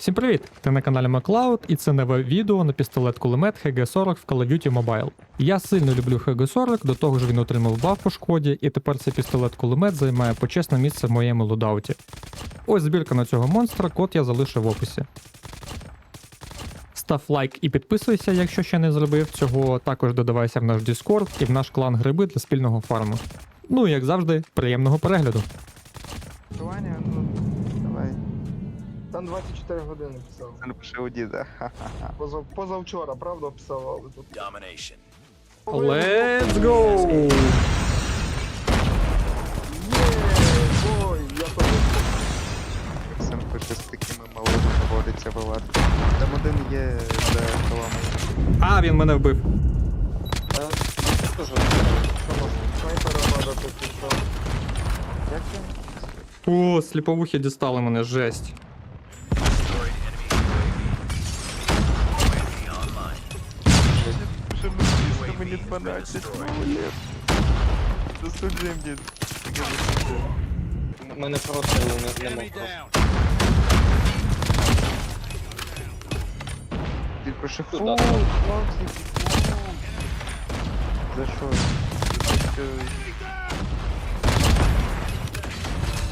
Всім привіт! Ти на каналі MacLeod і це нове відео на пістолет-кулемет HG40 в Call of Duty Mobile. Я сильно люблю HG40, до того ж він отримав баф по шкоді, і тепер цей пістолет-кулемет займає почесне місце в моєму лудауті. Ось збірка на цього монстра, код я залишив в описі. Став лайк і підписуйся, якщо ще не зробив цього. Також додавайся в наш Discord і в наш клан гриби для спільного фарму. Ну і як завжди, приємного перегляду. Там 24 години писав. Це напиши у діда. Ха-ха-ха. Позав, позавчора, правда, писав, але тут. Domination. Let's go! Є, ой, я тобі. Максим пише з такими малими доводиться. Там один є за колами. А, він мене вбив. Що? Снайпера що? Як він? О, сліповухи дістали мене, жесть. 12 лет. Засуджуємо дід. Таке засуджуємо. Мене просто не, не. Дід пише фу, Туди, хлопці, фу. За що? За те, що...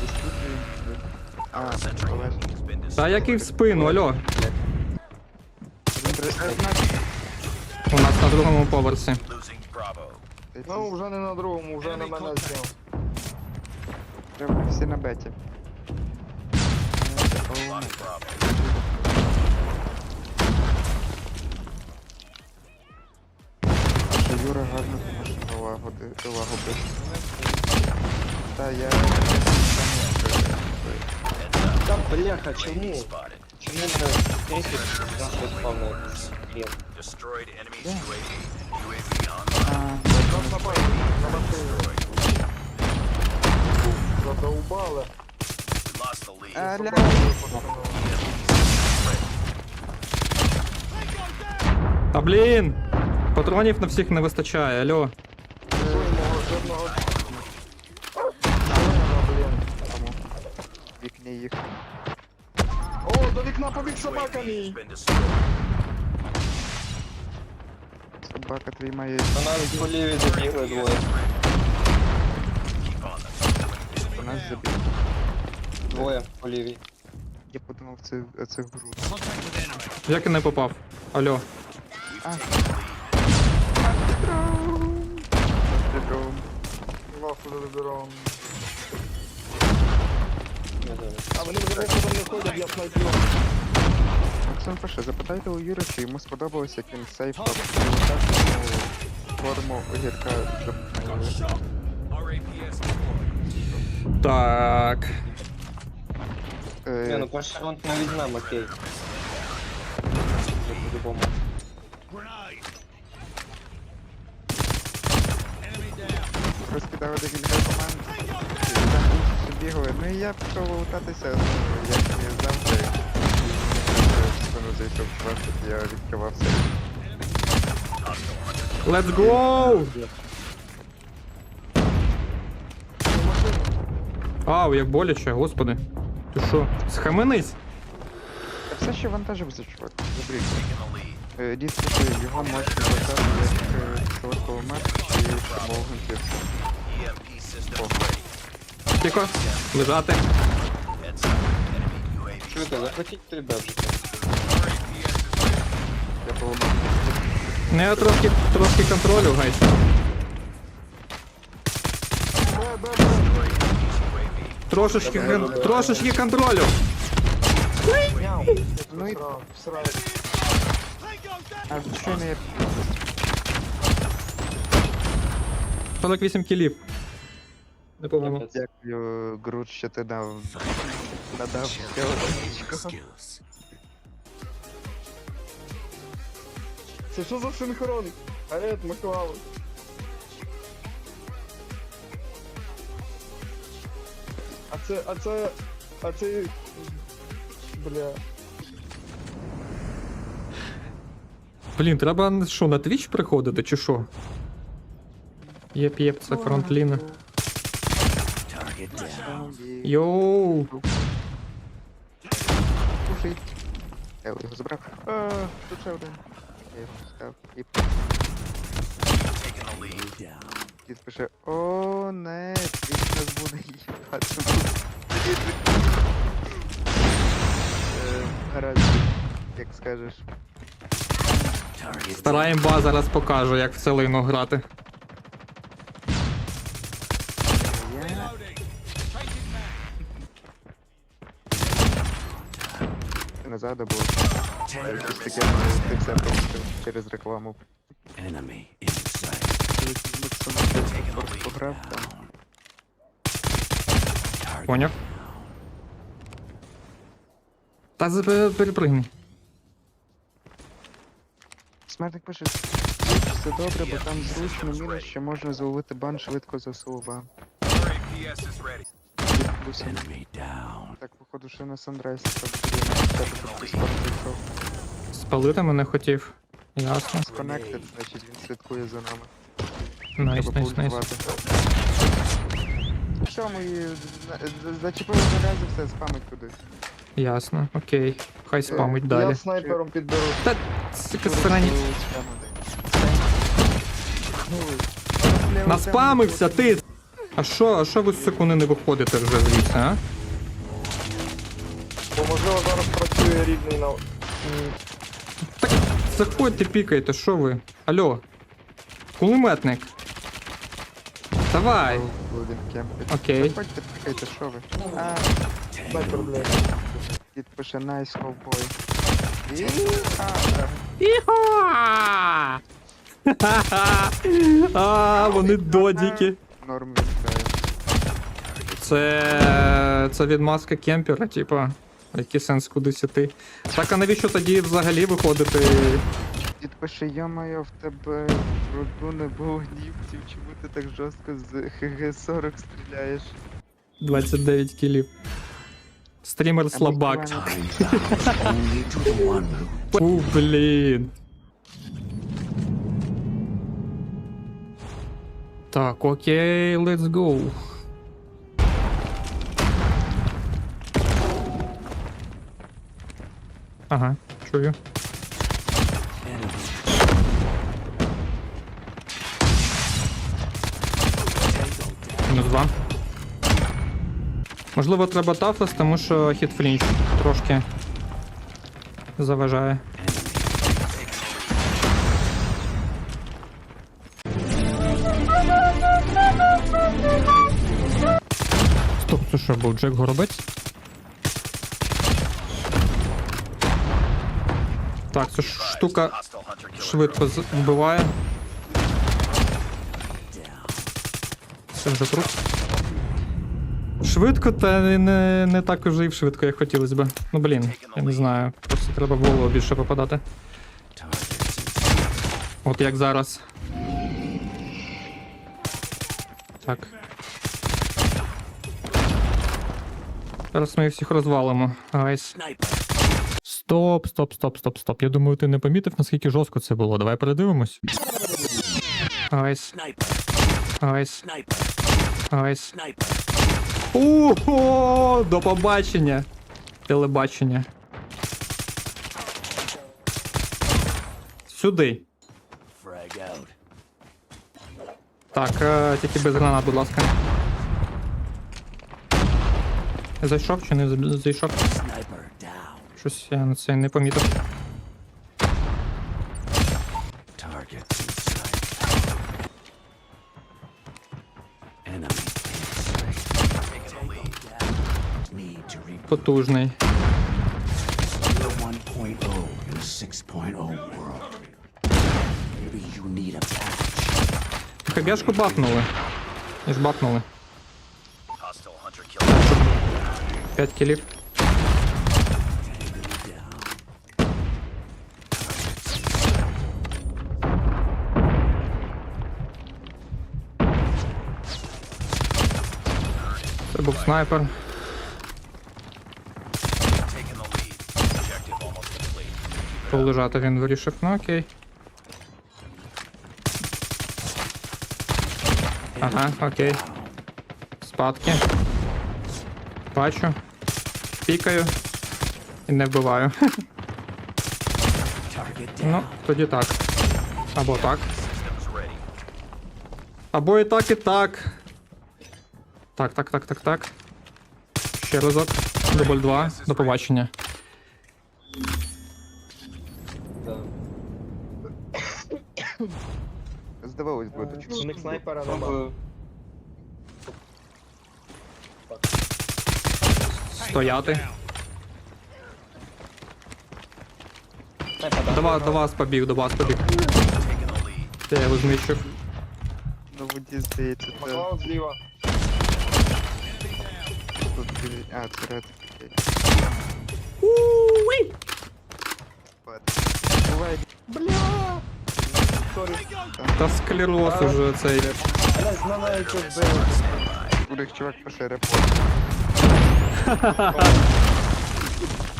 Засуджуємо. А, Олег. Та який в спину. Він е, на- У нас на другому поверсі. Ну, вже не на другому, вже на мене зняв. Прямо всі на беті. Що Юра гарно увагу, увагу. Та я... Та бляха, чому? Чому мене крисить нахуй спавнив хрен? Destroyed enemy Yeah. UAV. UAV online. А, Нас напали, на машині. Задовбали. We lost the lead. Аля. Та блін! Патронів на всіх не вистачає, альо. Мого жодного. Алена, блін. тому в вікні їх. О, до вікна побіг собака UAV has мій. Собака твій має... На нас по ліві забігли двоє. У нас забіг. Двоє по лівій. Я подумав, це, це гру. Як я не попав? Алло. Дрон. Нахуй заберу. Не знаю. А вони вже не ходять, я снайплю. Максим пише, запитайте у Юри, чи йому сподобалось, як він сейф приватацію форму огірка Так. Ні, Е, ну перший раунд ми візьмемо, окей. Це по-любому. розкидали декілька команд. і Там інші бігали. Ну і я пішов лутатися, ну, як і завжди. Чувак, я відкривав. Let's go! Ау, як боляче, господи. Ти що? Схаменись? Та все ще вантажився, чувак. The. Е, Дійсно, його можна вважати як силовий мет і. EMP. Тихо. Лежати. Чуєте, захватіть три бебжики. Я поламав. Не Ну, трошки, трошки контролю, гайс. Трошечки, кон- трошечки контролю. Ну і-. А що не 48 кілів. Непогано. дякую, Грут, що ти дав. Надав Це що за синхрон? Арет, Маклауд. А це, а це, а це, бля. Блін, треба що, на Twitch приходити чи що? Єп, єп, це фронтліна. Йоу. Слушай, Я його забрав. А, тут ще один. Я. І. Кіт пише, о, не, він нас буде їбати. Е, Гаразд, як скажеш. Стара імба зараз покажу, як в целину грати. Назад або щось таке, ти все пропустив через рекламу. Пограв там. Поняв? Та з- перепригни. Смертник пише, все добре, бо там зручно мінус, що можна зловити бан швидко за слова. RAPS is ready. Під. Так, походу, що на Сандрайс так. Спалити мене хотів. Ясно. Connected, значить він слідкує за нами. Найс, найс, найс. Що, мої за- зачепили зарязи, все, спамить туди. Ясно, окей. Хай спамить далі. Я снайпером підберу. Та сука, срані. Наспамився ти! А що, а що ви з секунди не виходите вже звідси, а? Бо можливо зараз працює рідний на... Так заходьте, пікайте, що ви? Алло. Кулеметник. Давай. Окей. Заходьте, пікайте, що ви. А, Снайпер, блядь. дід пише найс ковбой. Іха! Іха! А, вони додіки. Норм він. Це. Це відмазка кемпера, типа. Який сенс кудись іти. Так, а навіщо тоді взагалі виходити? Дід пише, йо-моє, в тебе роду не було німців, чому ти так жорстко з ХГ-40 стріляєш? 29 кілів. Стрімер слабак. У, блін. Так, окей, let's go. Ага, чую. Мінус два. Можливо, треба тафлес, тому що хіт флінч трошки заважає. Стоп, це що був Джек Горобець? Так, ця штука швидко вбиває. Це вже труп. Швидко, та не, не, так уже і швидко, як хотілося б. Ну блін, я не знаю. Просто треба в голову більше попадати. От як зараз. Так. Зараз ми їх всіх розвалимо. Гайс. Стоп, стоп, стоп, стоп, стоп. Я думаю, ти не помітив, наскільки жорстко це було. Давай передивимось. Гайс. Гайс. Гайс. Ого, до побачення. Телебачення. Сюди. Так, е, тільки без гранат, будь ласка. Зайшов чи не зайшов? Щось я на це не помітив. Потужний. You're 1.0 in a 6.0 world. Maybe you need a patch. ХГшку бахнули. Ж бахнули. Hostile hunter killer. 5 кілів. Був снайпер. Полежати він вирішив. Ну окей. Ага, окей. Спадки. Бачу. Пікаю. І не вбиваю. Ну, тоді так. Або так. Або і так, і так. Так, так, так, так, так. Ще разок. Дубль 2. До побачення. Да. Здавалось би, до чого. У них снайпера нема. Стояти. До вас, до вас побіг, до вас побіг. Я його знищив. Ну, воді здається, це Маклауд зліва. Тут біля... А, це ред. Окей. Ладно. Буває, Сорі. Та склероз уже цей. Блять, мене якось били. у них чувак пише реп.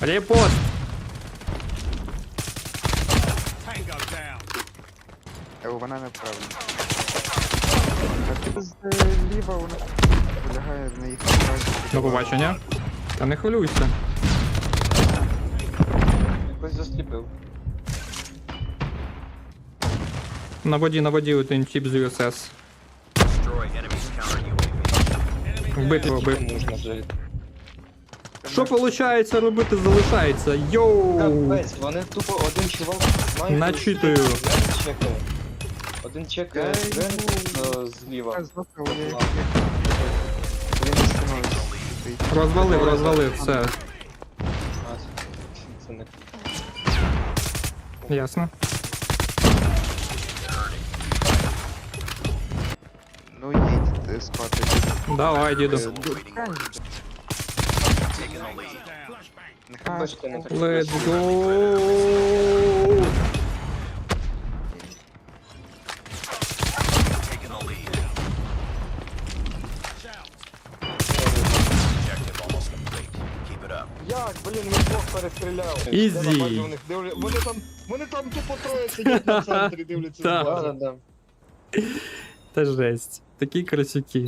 Репост! Tango down. Е, вона неправильна. А тут зліва у нас полягає на їх До побачення. Та не хвилюйся. Якось засліпив. На воді, на воді один тип з USS. Вбити його, Тільки вбити. можна. Що виходить робити, залишається. Йоу! Капець, вони тупо один чувак снайпер. Начитую. Двері чекає. Один чекає Дай е, зліва. Розвалив, розвалив, все. Це не Ясно. Ну їдь е, спати. Давай, діду. Е, Taking перестріляв. Ізі. Них Вони там, вони там тупо троє сидять на центрі, дивляться Так. з базу. да, да. Та жесть. Такі красюки.